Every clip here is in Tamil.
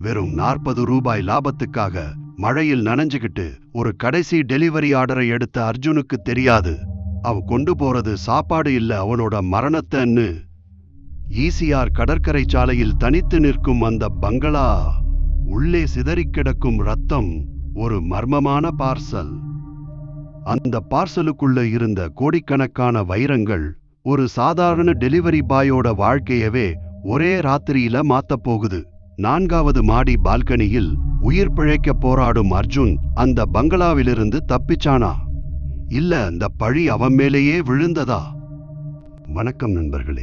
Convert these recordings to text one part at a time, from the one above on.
வெறும் நாற்பது ரூபாய் லாபத்துக்காக மழையில் நனைஞ்சுகிட்டு ஒரு கடைசி டெலிவரி ஆர்டரை எடுத்த அர்ஜுனுக்கு தெரியாது. அவன் கொண்டு போறது சாப்பாடு இல்ல அவனோட மரணத்தைன்னு. ஈசிஆர் கடற்கரை சாலையில் தனித்து நிற்கும் அந்த பங்களா. உள்ளே சிதறிக் கிடக்கும் ரத்தம் ஒரு மர்மமான பார்சல். அந்த பார்சலுக்குள்ள இருந்த கோடிக்கணக்கான வைரங்கள் ஒரு சாதாரண டெலிவரி பாயோட வாழ்க்கையவே ஒரே ராத்திரியில மாத்தப் போகுது. நான்காவது மாடி பால்கனியில் உயிர் பிழைக்க போராடும் அர்ஜுன் அந்த பங்களாவிலிருந்து தப்பிச்சானா? இல்ல அந்த பழி அவன் மேலேயே விழுந்ததா? வணக்கம் நண்பர்களே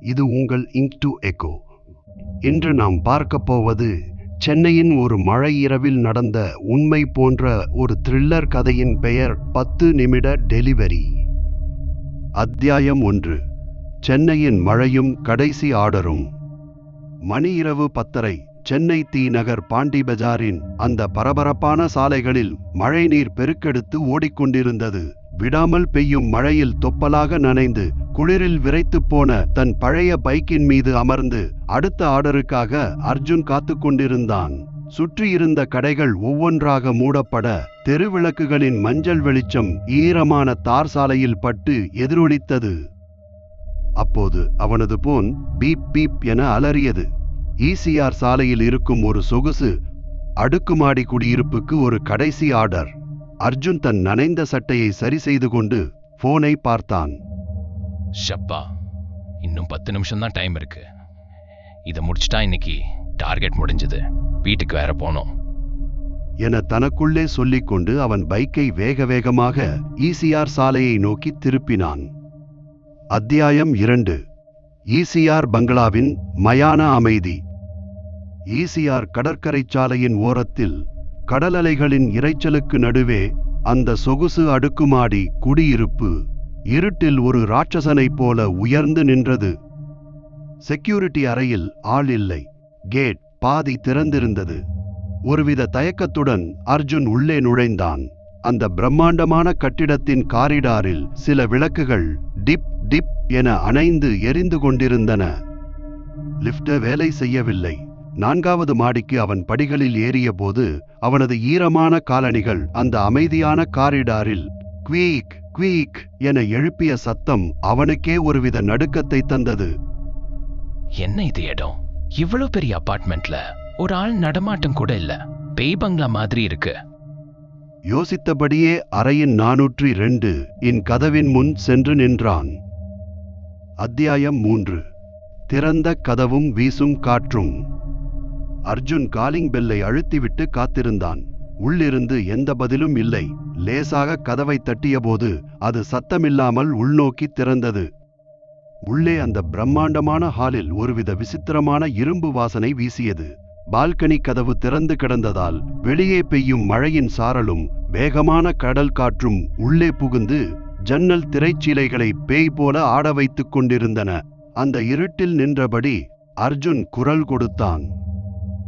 இது உங்கள் இங்க் டு எக்கோ. இன்று நாம் பார்க்கப் போவது சென்னையின் ஒரு மழை இரவில் நடந்த உண்மை போன்ற ஒரு த்ரில்லர் கதையின் பெயர் பத்து நிமிட டெலிவரி. அத்தியாயம் ஒன்று. சென்னையின் மழையும் கடைசி ஆர்டரும். மணி இரவு பத்தரை சென்னை தி நகர் பாண்டி பஜாரின் அந்த பரபரப்பான சாலைகளில் மழைநீர் பெருக்கெடுத்து ஓடிக்கொண்டிருந்தது. விடாமல் பெய்யும் மழையில் தொப்பலாக நனைந்து குளிரில் விரைத்துப் போன தன் பழைய பைக்கின் மீது அமர்ந்து அடுத்த ஆர்டருக்காக அர்ஜுன் காத்துக் கொண்டிருந்தான். சுற்றியிருந்த கடைகள் ஒவ்வொன்றாக மூடப்பட தெருவிளக்குகளின் மஞ்சள் வெளிச்சம் ஈரமான தார் சாலையில் பட்டு எதிரொலித்தது. அப்போது அவனது போன் பீப் பீப் என அலறியது. ஈசிஆர் சாலையில் இருக்கும் ஒரு சொகுசு அடுக்குமாடி குடியிருப்புக்கு ஒரு கடைசி ஆர்டர். அர்ஜுன் தன் நனைந்த சட்டையை சரி செய்து கொண்டு போனை பார்த்தான். ஷப்பா இன்னும் பத்து நிமிஷம் தான் டைம் இருக்கு. இதை முடிச்சிட்டா இன்னைக்கு டார்கெட் முடிஞ்சது. வீட்டுக்கு வேற போனோம் என தனக்குள்ளே சொல்லிக்கொண்டு அவன் பைக்கை வேக வேகமாக ஈசிஆர் சாலையை நோக்கி திருப்பினான். அத்தியாயம் இரண்டு. ஈசிஆர் பங்களாவின் மயான அமைதி. ஈசிஆர் கடற்கரை சாலையின் ஓரத்தில் கடல் அலைகளின் இரைச்சலுக்கு நடுவே அந்த சொகுசு அடுக்குமாடி குடியிருப்பு இருட்டில் ஒரு ராட்சசனைப் போல உயர்ந்து நின்றது. செக்யூரிட்டி அறையில் ஆள் இல்லை. கேட் பாதி திறந்திருந்தது. ஒருவித தயக்கத்துடன் அர்ஜுன் உள்ளே நுழைந்தான். அந்த பிரம்மாண்டமான கட்டிடத்தின் காரிடாரில் சில விளக்குகள் டிப் டிப் என அணைந்து எரிந்து கொண்டிருந்தன. லிப்ட வேலை செய்யவில்லை. நான்காவது மாடிக்கு அவன் படிகளில் ஏறியபோது அவனது ஈரமான காலணிகள் அந்த அமைதியான காரிடாரில் குவீக் குவீக் என எழுப்பிய சத்தம் அவனுக்கே ஒருவித நடுக்கத்தை தந்தது. என்ன இது இடம்? இவ்வளவு பெரிய அபார்ட்மெண்ட்ல ஒரு ஆள் நடமாட்டம் கூட இல்ல. பேய் பங்களா மாதிரி இருக்கு. யோசித்தபடியே அறையின் நானூற்றி இரண்டு இன் கதவின் முன் சென்று நின்றான். அத்தியாயம் மூன்று. திறந்த கதவும் வீசும் காற்றும். அர்ஜுன் காலிங் பெல்லை அழுத்திவிட்டு காத்திருந்தான். உள்ளிருந்து எந்த பதிலும் இல்லை. லேசாக கதவை தட்டியபோது அது சத்தமில்லாமல் உள்நோக்கி திறந்தது. உள்ளே அந்த பிரம்மாண்டமான ஹாலில் ஒருவித விசித்திரமான இரும்பு வாசனை வீசியது. பால்கனி கதவு திறந்து கிடந்ததால் வெளியே பெய்யும் மழையின் சாரலும் வேகமான கடல் காற்றும் உள்ளே புகுந்து ஜன்னல் திரைச்சீலைகளை பேய் போல ஆட வைத்துக் கொண்டிருந்தன. அந்த இருட்டில் நின்றபடி அர்ஜுன் குரல் கொடுத்தான்.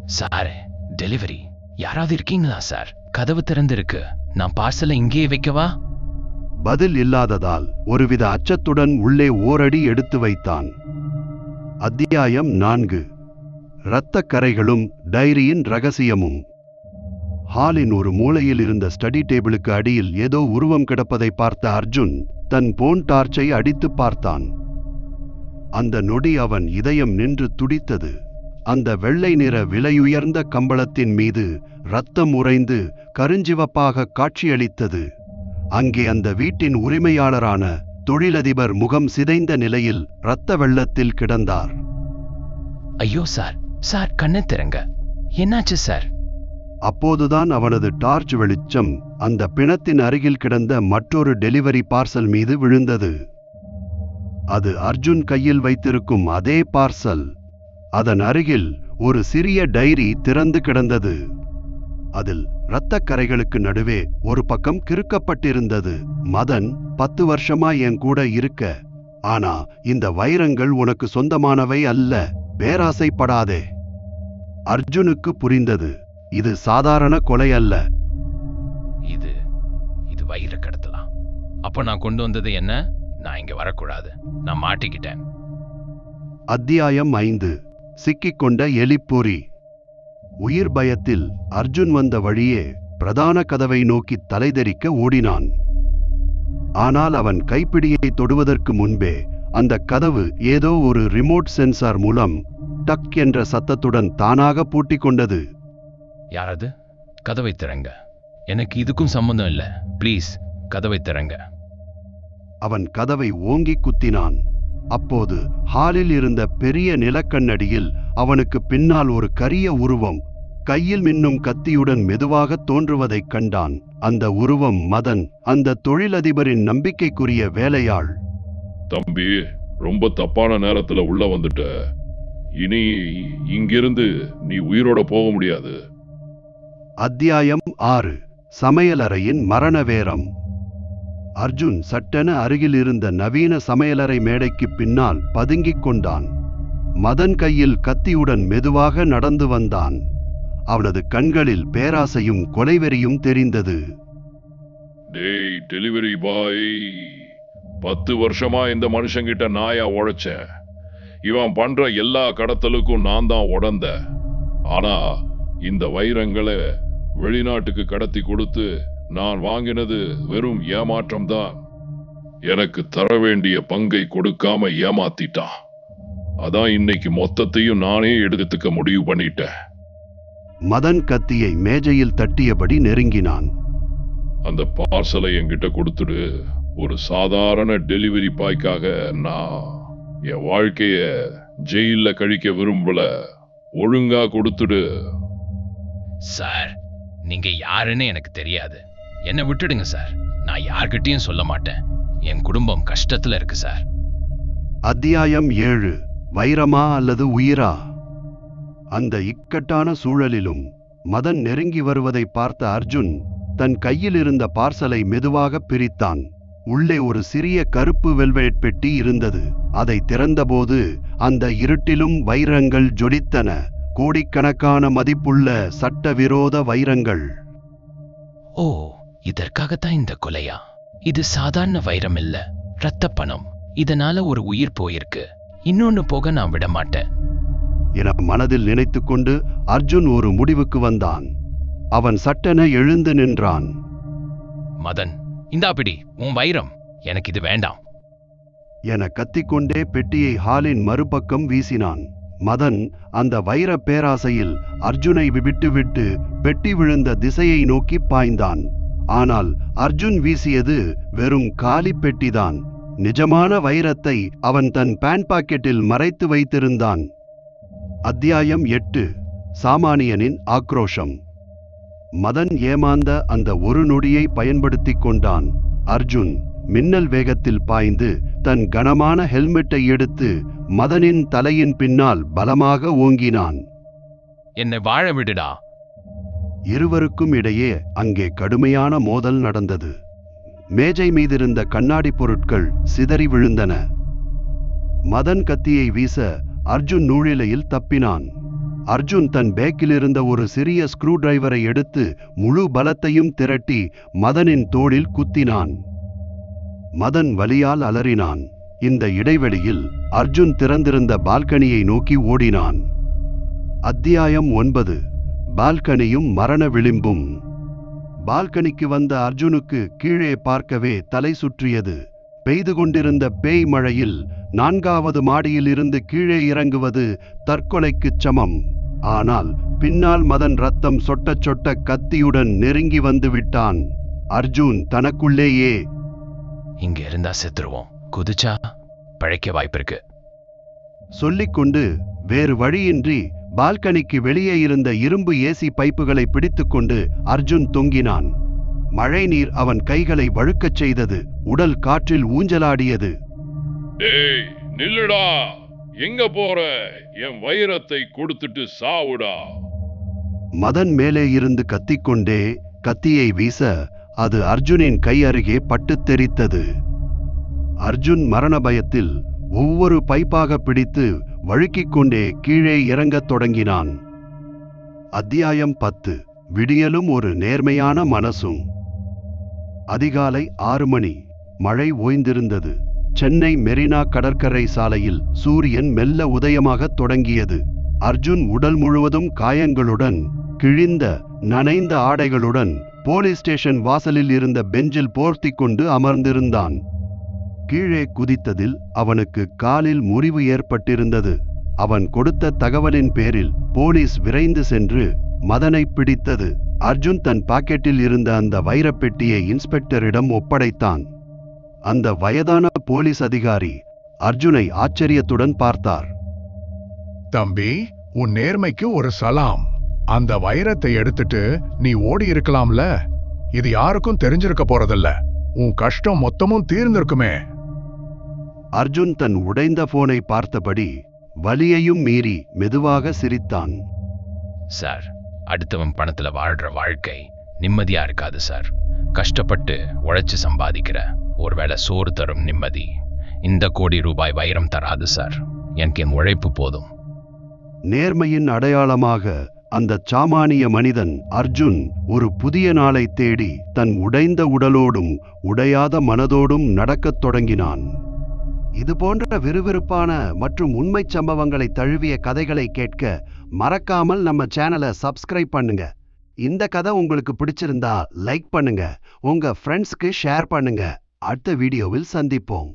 Sir delivery. யாராவது இருக்கீங்களா சார்? கதவு திறந்திருக்கு. நான் பார்சலை இங்கேயே வைக்கவா? பதில் இல்லாததால் ஒருவித அச்சத்துடன் உள்ளே ஓரடி எடுத்து வைத்தான். அத்தியாயம் நான்கு. இரத்தக் கரைகளும் டைரியின் ரகசியமும் ஹாலின் ஒரு மூலையில் இருந்த ஸ்டடி டேபிளுக்கு அடியில் ஏதோ உருவம் கிடப்பதை பார்த்த அர்ஜுன் தன் போன் டார்ச்சை அடித்துப் பார்த்தான். அந்த நொடி அவன் இதயம் நின்று துடித்தது. அந்த வெள்ளை நிற விலையுயர்ந்த கம்பளத்தின் மீது ரத்தம் உறைந்து கருஞ்சிவப்பாக காட்சியளித்தது. அங்கே அந்த வீட்டின் உரிமையாளரான தொழிலதிபர் முகம் சிதைந்த நிலையில் இரத்த வெள்ளத்தில் கிடந்தார். ஐயோ சார் சார் கண்ணை திறங்க. என்னாச்சு சார்? அப்போதுதான் அவனது டார்ச் வெளிச்சம் அந்த பிணத்தின் அருகில் கிடந்த மற்றொரு டெலிவரி பார்சல் மீது விழுந்தது. அது அர்ஜுன் கையில் வைத்திருக்கும் அதே பார்சல். அதன் அருகில் ஒரு சிறிய டைரி திறந்து கிடந்தது. அதில் இரத்தக் கரைகளுக்கு நடுவே ஒரு பக்கம் கிறுக்கப்பட்டிருந்தது. மதன் பத்து வருஷமா என் கூட இருக்க. ஆனா இந்த வைரங்கள் உனக்கு சொந்தமானவை அல்ல. பேராசைப்படாதே. அர்ஜுனுக்கு புரிந்தது. இது சாதாரண கொலை அல்ல. இது இது வயிறு கடத்தலாம். அப்போ நான் கொண்டு வந்தது என்ன? நான் இங்க வரக்கூடாது. நான் மாட்டிக்கிட்டேன். அத்தியாயம் ஐந்து. சிக்கிக்கொண்ட எலிப்பொறி. உயிர் பயத்தில் அர்ஜுன் வந்த வழியே பிரதான கதவை நோக்கி தலைதெறிக்க ஓடினான். ஆனால் அவன் கைப்பிடியை தொடுவதற்கு முன்பே அந்த கதவு ஏதோ ஒரு ரிமோட் சென்சார் மூலம் டக் என்ற சத்தத்துடன் தானாக பூட்டிக் கொண்டது யாரது கதவை திறங்க. எனக்கு இதுக்கும் சம்மந்தம் இல்லை. ப்ளீஸ் கதவை திறங்க. அவன் கதவை ஓங்கி குத்தினான். அப்போது ஹாலில் இருந்த பெரிய நிலக்கண்ணடியில் அவனுக்கு பின்னால் ஒரு கரிய உருவம் கையில் மின்னும் கத்தியுடன் மெதுவாக தோன்றுவதைக் கண்டான். அந்த உருவம் மதன் அந்த தொழிலதிபரின் நம்பிக்கைக்குரிய வேலையாள். தம்பி ரொம்ப தப்பான நேரத்துல உள்ள வந்துட்ட. இனி இங்கிருந்து நீ உயிரோட போக முடியாது. அத்தியாயம் ஆறு. சமையலறையின் மரண வேரம் அர்ஜுன் சட்டென அருகில் இருந்த நவீன சமையலறை மேடைக்கு பின்னால் பதுங்கிக் கொண்டான். மதன் கையில் கத்தியுடன் மெதுவாக நடந்து வந்தான். அவனது கண்களில் பேராசையும் கொலைவெறியும் தெரிந்தது. டேய் டெலிவரி பாய். பத்து வருஷமா இந்த மனுஷங்கிட்ட நாயா உழைச்சேன் இவன் பண்ற எல்லா கடத்தலுக்கும் நான் தான் உடந்த. ஆனா இந்த வைரங்களை வெளிநாட்டுக்கு கடத்தி கொடுத்து நான் வாங்கினது வெறும் ஏமாற்றம் தான். எனக்கு தர வேண்டிய பங்கை கொடுக்காம ஏமாத்திட்டான். அதான் இன்னைக்கு மொத்தத்தையும் நானே எடுத்துக்க முடிவு பண்ணிட்டேன். மதன் கத்தியை மேஜையில் தட்டியபடி நெருங்கினான். அந்த பார்சலை என்கிட்ட கொடுத்துடு. ஒரு சாதாரண டெலிவரி பாய்க்காக நான் என் வாழ்க்கைய ஜெயில்ல கழிக்க விரும்பல ஒழுங்கா கொடுத்துடு. சார் நீங்க யாருன்னு எனக்கு தெரியாது. என்னை விட்டுடுங்க சார். நான் யார்கிட்டயும் சொல்ல மாட்டேன். என் குடும்பம் கஷ்டத்துல இருக்கு சார். அத்தியாயம் ஏழு. வைரமா அல்லது உயிரா? அந்த இக்கட்டான சூழலிலும் மதன் நெருங்கி வருவதை பார்த்த அர்ஜுன் தன் கையில் இருந்த பார்சலை மெதுவாக பிரித்தான். உள்ளே ஒரு சிறிய கருப்பு வெல்வெட் பெட்டி இருந்தது. அதை திறந்தபோது அந்த இருட்டிலும் வைரங்கள் ஜொலித்தன. கோடிக்கணக்கான மதிப்புள்ள சட்டவிரோத வைரங்கள். ஓ இதற்காகத்தான் இந்த கொலையா? இது சாதாரண வைரம் இல்ல. ரத்த பணம். இதனால ஒரு உயிர் போயிருக்கு. இன்னொன்னு போக நான் விட மாட்டேன். என மனதில் நினைத்துக்கொண்டு அர்ஜுன் ஒரு முடிவுக்கு வந்தான். அவன் சட்டென எழுந்து நின்றான். மதன் இந்தா பிடி உன் வைரம். எனக்கு இது வேண்டாம். என கத்திக்கொண்டே பெட்டியை ஹாலின் மறுபக்கம் வீசினான். மதன் அந்த வைர பேராசையில் அர்ஜுனை விட்டுவிட்டு பெட்டி விழுந்த திசையை நோக்கி பாய்ந்தான். ஆனால் அர்ஜுன் வீசியது வெறும் காலி பெட்டிதான். நிஜமான வைரத்தை அவன் தன் பேண்ட் பாக்கெட்டில் மறைத்து வைத்திருந்தான். அத்தியாயம் எட்டு. சாமானியனின் ஆக்ரோஷம். மதன் ஏமாந்த அந்த ஒரு நொடியை பயன்படுத்திக் கொண்டான். அர்ஜுன் மின்னல் வேகத்தில் பாய்ந்து தன் கனமான ஹெல்மெட்டை எடுத்து மதனின் தலையின் பின்னால் பலமாக ஓங்கினான். என்னை வாழ விடுடா. இருவருக்கும் இடையே அங்கே கடுமையான மோதல் நடந்தது. மேஜை மீதிருந்த கண்ணாடி பொருட்கள் சிதறி விழுந்தன. மதன் கத்தியை வீச அர்ஜுன் நூழிலையில் தப்பினான். அர்ஜுன் தன் பேக்கில் இருந்த ஒரு சிறிய ஸ்க்ரூ டிரைவரை எடுத்து முழு பலத்தையும் திரட்டி மதனின் தோளில் குத்தினான். மதன் வலியால் அலறினான். இந்த இடைவெளியில் அர்ஜுன் திறந்திருந்த பால்கனியை நோக்கி ஓடினான். அத்தியாயம் ஒன்பது. பால்கனியும் மரண விளிம்பும். பால்கனிக்கு வந்த அர்ஜுனுக்கு கீழே பார்க்கவே தலை சுற்றியது. பெய்து கொண்டிருந்த பேய் மழையில் நான்காவது மாடியில் இருந்து கீழே இறங்குவது தற்கொலைக்குச் சமம். ஆனால் பின்னால் மதன் ரத்தம் சொட்டச் சொட்ட கத்தியுடன் நெருங்கி வந்து விட்டான். அர்ஜுன் தனக்குள்ளேயே இங்க இருந்தா செத்துருவோம். குதிச்சா பழைக்க வாய்ப்பிருக்கு. சொல்லிக்கொண்டு வேறு வழியின்றி பால்கனிக்கு வெளியே இருந்த இரும்பு ஏசி பைப்புகளை பிடித்துக்கொண்டு அர்ஜுன் தொங்கினான். மழைநீர் அவன் கைகளை வழுக்கச் செய்தது உடல் காற்றில் ஊஞ்சலாடியது. டேய் நில்லுடா. எங்க போற? என் வைரத்தை கொடுத்துட்டு சாவுடா. மதன் மேலே இருந்து கத்திக்கொண்டே கத்தியை வீச அது அர்ஜுனின் கை அருகே பட்டுத் தெரித்தது. அர்ஜுன் மரண பயத்தில் ஒவ்வொரு பைப்பாக பிடித்து வழுக்கிக் கொண்டே கீழே இறங்கத் தொடங்கினான். அத்தியாயம் பத்து. விடியலும் ஒரு நேர்மையான மனசும். அதிகாலை ஆறு மணி. மழை ஓய்ந்திருந்தது. சென்னை மெரினா கடற்கரை சாலையில் சூரியன் மெல்ல உதயமாகத் தொடங்கியது. அர்ஜுன் உடல் முழுவதும் காயங்களுடன் கிழிந்த நனைந்த ஆடைகளுடன் போலீஸ் ஸ்டேஷன் வாசலில் இருந்த பெஞ்சில் போர்த்திக் கொண்டு அமர்ந்திருந்தான். கீழே குதித்ததில் அவனுக்கு காலில் முறிவு ஏற்பட்டிருந்தது. அவன் கொடுத்த தகவலின் பேரில் போலீஸ் விரைந்து சென்று மதனை பிடித்தது. அர்ஜுன் தன் பாக்கெட்டில் இருந்த அந்த வைரப் பெட்டியை இன்ஸ்பெக்டரிடம் ஒப்படைத்தான். அந்த வயதான போலீஸ் அதிகாரி அர்ஜுனை ஆச்சரியத்துடன் பார்த்தார். தம்பி உன் நேர்மைக்கு ஒரு சலாம். அந்த வைரத்தை எடுத்துட்டு நீ ஓடி இருக்கலாம்ல? இது யாருக்கும் தெரிஞ்சிருக்க போறதில்ல. உன் கஷ்டம் மொத்தமும் தீர்ந்திருக்குமே. அர்ஜுன் தன் உடைந்த போனை பார்த்தபடி வலியையும் மீறி மெதுவாக சிரித்தான். சார் அடுத்தவன் பணத்துல வாழ்ற வாழ்க்கை நிம்மதியா இருக்காது சார். கஷ்டப்பட்டு உழைச்சு சம்பாதிக்கிற ஒருவேளை சோறு தரும் நிம்மதி. இந்த கோடி ரூபாய் வைரம் தராது சார். எனக்கு என் உழைப்பு போதும். நேர்மையின் அடையாளமாக அந்த சாமானிய மனிதன் அர்ஜுன் ஒரு புதிய நாளை தேடி தன் உடைந்த உடலோடும் உடையாத மனதோடும் நடக்கத் தொடங்கினான். இது போன்ற விறுவிறுப்பான மற்றும் உண்மைச் சம்பவங்களை தழுவிய கதைகளை கேட்க மறக்காமல் நம்ம சேனலை சப்ஸ்கிரைப் பண்ணுங்க. இந்த கதை உங்களுக்கு பிடிச்சிருந்தா லைக் பண்ணுங்க. உங்க ஃப்ரெண்ட்ஸ்க்கு ஷேர் பண்ணுங்க. அடுத்த வீடியோவில் சந்திப்போம்.